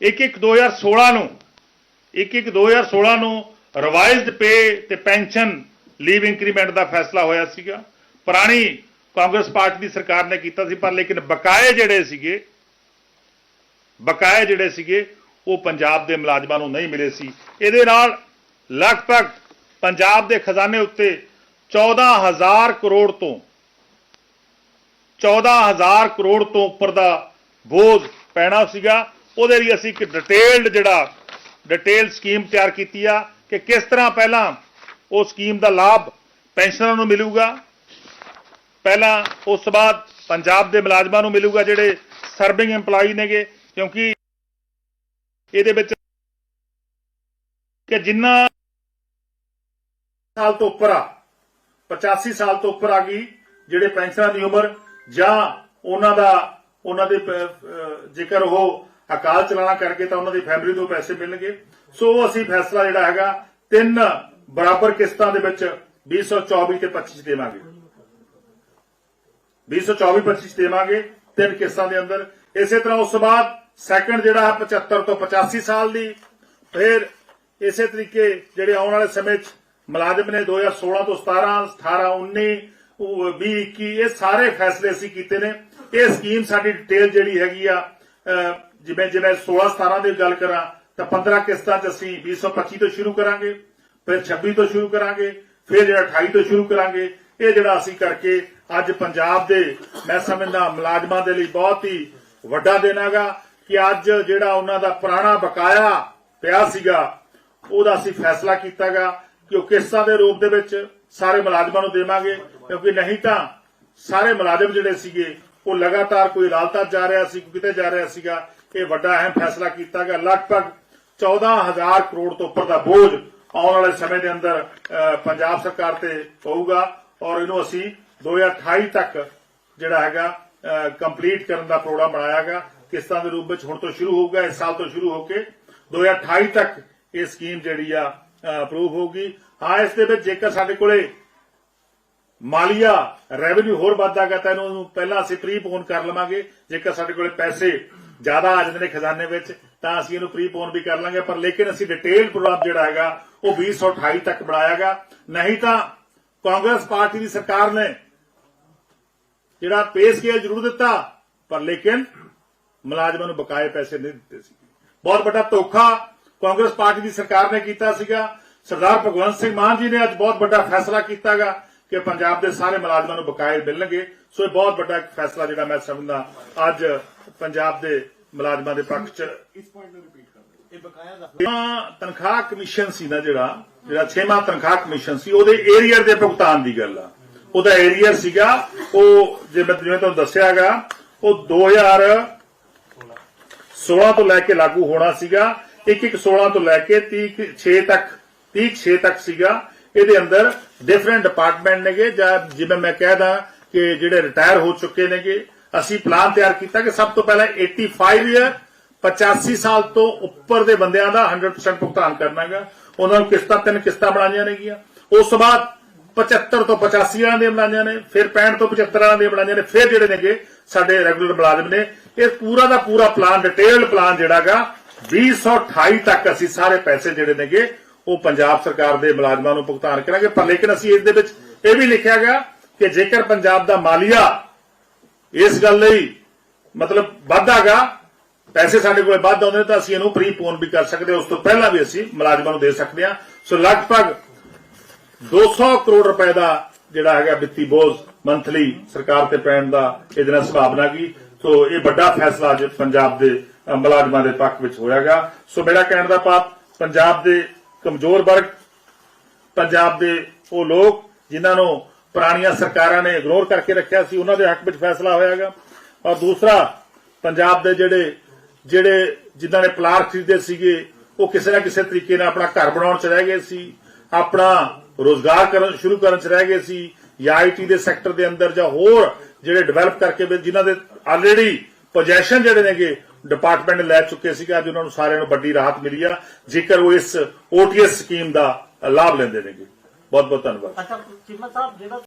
ਇੱਕ ਇੱਕ 2016 ਨੂੰ ਇੱਕ ਇੱਕ 2016 ਨੂੰ ਰਿਵਾਈਜ਼ਡ ਪੇ ਤੇ ਪੈਨਸ਼ਨ ਲੀਵ ਇੰਕਰੀਮੈਂਟ ਦਾ ਫੈਸਲਾ ਹੋਇਆ ਸੀਗਾ। ਪੁਰਾਣੀ ਕਾਂਗਰਸ ਪਾਰਟੀ ਦੀ ਸਰਕਾਰ ਨੇ ਕੀਤਾ ਸੀ, ਪਰ ਲੇਕਿਨ ਬਕਾਏ ਜਿਹੜੇ ਸੀਗੇ, ਬਕਾਏ ਜਿਹੜੇ ਸੀਗੇ, ਉਹ ਪੰਜਾਬ ਦੇ ਮੁਲਾਜ਼ਮਾਂ ਨੂੰ ਨਹੀਂ ਮਿਲੇ ਸੀ। ਇਹਦੇ ਨਾਲ ਲਗਭਗ ਪੰਜਾਬ ਦੇ ਖਜ਼ਾਨੇ ਉੱਤੇ 14000 ਕਰੋੜ ਤੋਂ 14000 ਕਰੋੜ ਤੋਂ ਉੱਪਰ ਦਾ ਬੋਝ ਪੈਣਾ ਸੀਗਾ। ਉਹਦੇ ਲਈ ਅਸੀਂ ਇੱਕ ਡਿਟੇਲਡ ਜਿਹੜਾ ਡਿਟੇਲ ਸਕੀਮ ਤਿਆਰ ਕੀਤੀ ਆ ਕਿ ਕਿਸ ਤਰ੍ਹਾਂ ਪਹਿਲਾਂ ਉਹ ਸਕੀਮ ਦਾ ਲਾਭ ਪੈਨਸ਼ਨਰਾਂ ਨੂੰ ਮਿਲੂਗਾ। ਪਹਿਲਾਂ ਉਸ ਤੋਂ ਬਾਅਦ ਪੰਜਾਬ ਦੇ ਮੁਲਾਜ਼ਮਾਂ ਨੂੰ ਮਿਲੂਗਾ ਜਿਹੜੇ ਸਰਵਿੰਗ EMPLOYE ਨੇਗੇ, ਕਿਉਂਕਿ ਇਹਦੇ ਵਿੱਚ ਕਿ ਜਿੰਨਾ ਸਾਲ ਤੋਂ ਉੱਪਰ ਆ 85 ਸਾਲ ਤੋਂ ਉੱਪਰ ਆ ਗਈ ਜਿਹੜੇ ਪੈਨਸ਼ਨਰਾਂ ਦੀ ਉਮਰ ਜਾਂ ਉਹਨਾਂ ਦਾ, ਉਹਨਾਂ ਦੇ ਜੇਕਰ ਉਹ ਅਕਾਲ ਚਲਾਣਾ ਕਰਕੇ ਤਾਂ ਉਹਨਾਂ ਦੀ ਫੈਮਿਲੀ ਨੂੰ ਪੈਸੇ ਮਿਲਣਗੇ। ਸੋ ਅਸੀਂ ਫੈਸਲਾ ਜਿਹੜਾ ਹੈਗਾ, ਤਿੰਨ ਬਰਾਬਰ ਕਿਸ਼ਤਾਂ ਦੇ ਵਿੱਚ 2024 ਤੇ 25 ਦੇਵਾਂਗੇ। 2024 25 ਦੇਵਾਂਗੇ ਤਿੰਨ ਕਿਸ਼ਤਾਂ ਦੇ ਅੰਦਰ। ਇਸੇ ਤਰ੍ਹਾਂ ਉਸ ਤੋਂ ਬਾਅਦ ਸੈਕੰਡ ਜਿਹੜਾ ਹੈ 75 ਤੋਂ 85 ਸਾਲ ਦੀ। ਫਿਰ ਇਸੇ ਤਰੀਕੇ ਜਿਹੜੇ ਆਉਣ ਵਾਲੇ ਸਮੇਂ 'ਚ ਮੁਲਾਜ਼ਮ ਨੇ 2016 ਤੋਂ 17 18 19 ਉਹ 20 21 ਇਹ ਸਾਰੇ ਫੈਸਲੇ ਅਸੀਂ ਕੀਤੇ ਨੇ। ਇਹ ਸਕੀਮ ਸਾਡੀ ਡਿਟੇਲ ਜਿਹੜੀ ਹੈਗੀ ਆ ਜਿਵੇਂ ਜਿਵੇਂ 16 17 ਦੀ ਗੱਲ ਕਰਾਂ, ਤਾਂ 15 ਕਿਸ਼ਤਾਂ 'ਚ ਅਸੀਂ 2025 ਤੋਂ ਸ਼ੁਰੂ ਕਰਾਂਗੇ, ਫਿਰ 26 ਤੋਂ ਸ਼ੁਰੂ ਕਰਾਂਗੇ, ਫਿਰ ਜਿਹੜਾ 28 ਤੋਂ ਸ਼ੁਰੂ ਕਰਾਂਗੇ, ਇਹ ਜਿਹੜਾ ਅਸੀਂ ਕਰਕੇ ਅੱਜ ਪੰਜਾਬ ਦੇ, ਮੈਂ ਸਮਝਦਾ ਮੁਲਾਜ਼ਮਾਂ ਦੇ ਲਈ ਬਹੁਤ ਹੀ ਵੱਡਾ ਦਿਨ ਹੈਗਾ ਕਿ ਅੱਜ ਜਿਹੜਾ ਉਹਨਾਂ ਦਾ ਪੁਰਾਣਾ ਬਕਾਇਆ ਪਿਆ ਸੀਗਾ, ਉਹਦਾ ਅਸੀਂ ਫੈਸਲਾ ਕੀਤਾਗਾ ਕਿ ਉਹ ਕਿਸ਼ਤਾਂ ਦੇ ਰੂਪ ਦੇ ਵਿੱਚ ਸਾਰੇ ਮੁਲਾਜ਼ਮਾਂ ਨੂੰ ਦੇਵਾਂਗੇ, ਕਿਉਂਕਿ ਨਹੀਂ ਤਾਂ ਸਾਰੇ ਮੁਲਾਜ਼ਮ ਜਿਹੜੇ ਸੀਗੇ, ਉਹ ਲਗਾਤਾਰ ਕੋਈ ਅਦਾਲਤਾਂ 'ਚ ਜਾ ਰਿਹਾ ਸੀ ਕਿਤੇ ਜਾ ਰਿਹਾ ਸੀਗਾ ਇਹ ਵੱਡਾ ਅਹਿਮ ਫੈਸਲਾ ਕੀਤਾ ਗਿਆ। ਲਗਭਗ 14000 ਕਰੋੜ ਤੋਂ ਉੱਪਰ ਦਾ ਬੋਝ ਆਉਣ ਵਾਲੇ ਸਮੇਂ ਦੇ ਅੰਦਰ ਪੰਜਾਬ ਸਰਕਾਰ ਤੇ ਪਊਗਾ ਔਰ ਇਹਨੂੰ ਅਸੀਂ 2028 ਤੱਕ ਜਿਹੜਾ ਹੈਗਾ ਕੰਪਲੀਟ ਕਰਨ ਦਾ ਪ੍ਰੋਗਰਾਮ ਬਣਾਇਆ ਬਣਾਇਆਗਾ ਕਿਸ਼ਤਾਂ ਦੇ ਰੂਪ ਵਿੱਚ ਹੁਣ ਤੋਂ ਸ਼ੁਰੂ ਹੋਊਗਾ, ਇਸ ਸਾਲ ਤੋਂ ਸ਼ੁਰੂ ਹੋ ਕੇ 2028 ਤੱਕ ਇਹ ਸਕੀਮ ਜਿਹੜੀ ਆ ਅਪਰੂਵ ਹੋਊਗੀ। ਹਾਂ, ਇਸ ਦੇ ਵਿੱਚ ਜੇਕਰ ਸਾਡੇ ਕੋਲੇ ਮਾਲੀਆ ਰੈਵਨਿਊ ਹੋਰ ਵੱਧਦਾ ਵੱਧਦਾਗਾ ਤਾਂ ਇਹਨੂੰ ਪਹਿਲਾਂ ਅਸੀਂ ਪ੍ਰੀ ਪ੍ਰੀਪੋਨ ਕਰ ਲਵਾਂਗੇ। ਜੇਕਰ ਸਾਡੇ ਕੋਲੇ ਪੈਸੇ ਜ਼ਿਆਦਾ ਆ ਜਾਂਦੇ ਨੇ ਖਜ਼ਾਨੇ ਵਿੱਚ, ਤਾਂ ਅਸੀਂ ਇਹਨੂੰ ਪ੍ਰੀਪੋਨ ਵੀ ਕਰ ਲਾਂਗੇ, ਪਰ ਲੇਕਿਨ ਅਸੀਂ ਡਿਟੇਲ ਪ੍ਰੋਗਰਾਮ ਜਿਹੜਾ ਹੈਗਾ, ਉਹ 2028 ਤੱਕ ਬਣਾਇਆਗਾ। ਨਹੀਂ ਤਾਂ ਕਾਂਗਰਸ ਪਾਰਟੀ ਦੀ ਸਰਕਾਰ ਨੇ ਜਿਹੜਾ ਪੇ ਸਕੇਲ ਜ਼ਰੂਰ ਦਿੱਤਾ, ਪਰ ਲੇਕਿਨ ਮੁਲਾਜ਼ਮਾਂ ਨੂੰ ਬਕਾਏ ਪੈਸੇ ਨਹੀਂ ਦਿੱਤੇ ਸੀ। ਬਹੁਤ ਵੱਡਾ ਧੋਖਾ ਕਾਂਗਰਸ ਪਾਰਟੀ ਦੀ ਸਰਕਾਰ ਨੇ ਕੀਤਾ ਸੀਗਾ। ਸਰਦਾਰ ਭਗਵੰਤ ਸਿੰਘ ਮਾਨ ਜੀ ਨੇ ਅੱਜ ਬਹੁਤ ਵੱਡਾ ਫੈਸਲਾ ਕੀਤਾਗਾ। ਕਿ ਪੰਜਾਬ ਦੇ ਸਾਰੇ ਮੁਲਾਜ਼ਮਾਂ ਨੂੰ ਬਕਾਏ ਮਿਲਣਗੇ। ਸੋ ਇਹ ਬਹੁਤ ਵੱਡਾ ਫੈਸਲਾ ਜਿਹੜਾ ਮੈਂ ਸਮਝਦਾ ਅੱਜ ਪੰਜਾਬ ਦੇ ਮੁਲਾਜ਼ਮਾਂ ਦੇ ਪੱਖ 'ਚ। ਇਸ ਪੁਆਇੰਟ ਨੂੰ ਰਿਪੀਟ ਕਰ ਦਿਓ। ਇਹ ਬਕਾਇਆ ਦਾ ਛੇਵਾਂ ਤਨਖਾਹ ਕਮਿਸ਼ਨ ਸੀ ਨਾ ਜਿਹੜਾ ਜਿਹੜਾ ਛੇਵਾਂ ਤਨਖਾਹ ਕਮਿਸ਼ਨ ਸੀ ਉਹਦੇ ਏਰੀਅਰ ਦੇ ਭੁਗਤਾਨ ਦੀ ਗੱਲ ਆ। ਉਹਦਾ ਏਰੀਅਰ ਸੀਗਾ ਉਹ ਜਿਵੇਂ ਜਿਵੇਂ ਤੁਹਾਨੂੰ ਦੱਸਿਆਗਾ ਉਹ 2000 16 ਤੋਂ ਲੈ ਕੇ ਲਾਗੂ ਹੋਣਾ ਸੀਗਾ ਇੱਕ ਇੱਕ 16 ਤੋਂ ਲੈ ਕੇ 30 6 ਤੱਕ 30 6 ਤੱਕ ਸੀਗਾ। ਇਹਦੇ ਅੰਦਰ ਡਿਫਰੈਂਟ ਡਿਪਾਰਟਮੈਂਟ ਨੇਗੇ, ਜਾਂ ਜਿਵੇਂ ਮੈਂ ਕਹਿਦਾ ਕਿ ਜਿਹੜੇ ਰਿਟਾਇਰ ਹੋ ਚੁੱਕੇ ਨੇਗੇ, ਅਸੀਂ ਪਲਾਨ ਤਿਆਰ ਕੀਤਾ ਕਿ ਸਭ ਤੋਂ ਪਹਿਲਾਂ 85 ਇਅਰ 85 ਸਾਲ ਤੋਂ ਉੱਪਰ ਦੇ ਬੰਦਿਆਂ ਦਾ 100% ਭੁਗਤਾਨ ਕਰਨਾ ਕਰਨਾਗਾ। ਉਹਨਾਂ ਨੂੰ ਕਿਸ਼ਤਾਂ, ਤਿੰਨ ਕਿਸ਼ਤਾਂ ਬਣਾਈਆਂ ਨੇਗੀਆਂ। ਉਸ ਤੋਂ ਬਾਅਦ 75 ਤੋਂ 85 ਵਾਲਿਆਂ ਦੀਆਂ ਬਣਾਈਆਂ ਨੇ, ਫਿਰ 65 ਤੋਂ 75 ਵਾਲਿਆਂ ਦੀਆਂ ਬਣਾਈਆਂ ਨੇ, ਫਿਰ ਜਿਹੜੇ ਨੇਗੇ ਸਾਡੇ ਰੈਗੂਲਰ ਮੁਲਾਜ਼ਮ ਨੇ। ਇਹ ਪੂਰਾ ਦਾ ਪੂਰਾ ਪਲਾਨ ਡਿਟੇਲਡ ਪਲਾਨ ਜਿਹੜਾਗਾ 2028 ਤੱਕ ਅਸੀਂ ਸਾਰੇ ਪੈਸੇ ਜਿਹੜੇ ਨੇਗੇ ਉਹ ਪੰਜਾਬ ਸਰਕਾਰ ਦੇ ਮੁਲਾਜ਼ਮਾਂ ਨੂੰ ਭੁਗਤਾਨ ਕਰਾਂਗੇ। ਪਰ ਲੇਕਿਨ ਅਸੀਂ ਇਸ ਦੇ ਵਿੱਚ ਇਹ ਵੀ ਲਿਖਿਆ ਗਿਆ ਕਿ ਜੇਕਰ ਪੰਜਾਬ ਦਾ ਮਾਲੀਆ ਇਸ ਗੱਲ ਲਈ ਮਤਲਬ ਵਾਧਾਗਾ ਪੈਸੇ ਸਾਡੇ ਕੋਲ ਵੱਧ ਆਉਂਦੇ ਨੇ, ਤਾਂ ਅਸੀਂ ਇਹਨੂੰ ਪ੍ਰੀਪੋਨ ਵੀ ਕਰ ਸਕਦੇ ਹਾਂ। ਉਸ ਤੋਂ ਪਹਿਲਾਂ ਵੀ ਅਸੀਂ ਮੁਲਾਜ਼ਮਾਂ ਨੂੰ ਦੇ ਸਕਦੇ ਹਾਂ। ਸੋ ਲਗਭਗ 200 ਕਰੋੜ ਰੁਪਏ ਦਾ ਜਿਹੜਾ ਹੈਗਾ ਵਿੱਤੀ ਬੋਝ ਮੰਥਲੀ ਸਰਕਾਰ ਤੇ ਪੈਣ ਦਾ ਇਹਦੇ ਨਾਲ ਸੰਭਾਵਨਾ ਕੀ ਸੋ ਇਹ ਵੱਡਾ ਫੈਸਲਾ ਅੱਜ ਪੰਜਾਬ ਦੇ ਮੁਲਾਜ਼ਮਾਂ ਦੇ ਪੱਖ ਵਿੱਚ ਹੋਇਆਗਾ। ਸੋ ਮੇਰਾ ਕਹਿਣ ਦਾ ਭਾਵ, ਪੰਜਾਬ ਦੇ ਕਮਜ਼ੋਰ ਵਰਗ, ਪੰਜਾਬ ਦੇ ਉਹ ਲੋਕ ਜਿਨ੍ਹਾਂ ਨੂੰ ਪੁਰਾਣੀਆਂ ਸਰਕਾਰਾਂ ਨੇ ਇਗਨੋਰ ਕਰਕੇ ਰੱਖਿਆ ਸੀ, ਉਹਨਾਂ ਦੇ ਹੱਕ ਵਿੱਚ ਫੈਸਲਾ ਹੋਇਆਗਾ ਔਰ ਦੂਸਰਾ, ਪੰਜਾਬ ਦੇ ਜਿਹੜੇ ਜਿਹੜੇ ਜਿਨ੍ਹਾਂ ਨੇ ਪਲਾਟ ਖਰੀਦੇ ਸੀਗੇ, ਉਹ ਕਿਸੇ ਨਾ ਕਿਸੇ ਤਰੀਕੇ ਨਾਲ ਆਪਣਾ ਘਰ ਬਣਾਉਣ ਚ ਰਹਿ ਗਏ ਸੀ, ਆਪਣਾ ਰੋਜ਼ਗਾਰ ਕਰਨ, ਸ਼ੁਰੂ ਕਰਨ ਚ ਰਹਿ ਗਏ ਸੀ, ਜਾਂ ਆਈਟੀ ਦੇ ਸੈਕਟਰ ਦੇ ਅੰਦਰ ਜਾਂ ਹੋਰ ਜਿਹੜੇ ਡਿਵੈਲਪ ਕਰਕੇ ਵੀ ਜਿਨ੍ਹਾਂ ਦੇ ਆਲਰੇਡੀ ਪੋਜੈਸ਼ਨ ਜਿਹੜੇ ਨੇਗੇ ਡਿਪਾਰਟਮੈਂਟ ਲੈ ਚੁੱਕੇ ਸੀਗੇ, ਅੱਜ ਉਹਨਾਂ ਨੂੰ ਸਾਰਿਆਂ ਨੂੰ ਵੱਡੀ ਰਾਹਤ ਮਿਲੀ ਆ। ਜੇਕਰ ਉਹ ਇਸ ਓਟੀਐਸ ਸਕੀਮ ਦਾ ਲਾਭ ਲੈਂਦੇ ਨੇਗੇ। ਬਹੁਤ ਬਹੁਤ ਧੰਨਵਾਦ। ਅੱਛਾ ਚਿਮਾ ਸਾਹਿਬ, ਜਿਹੜਾ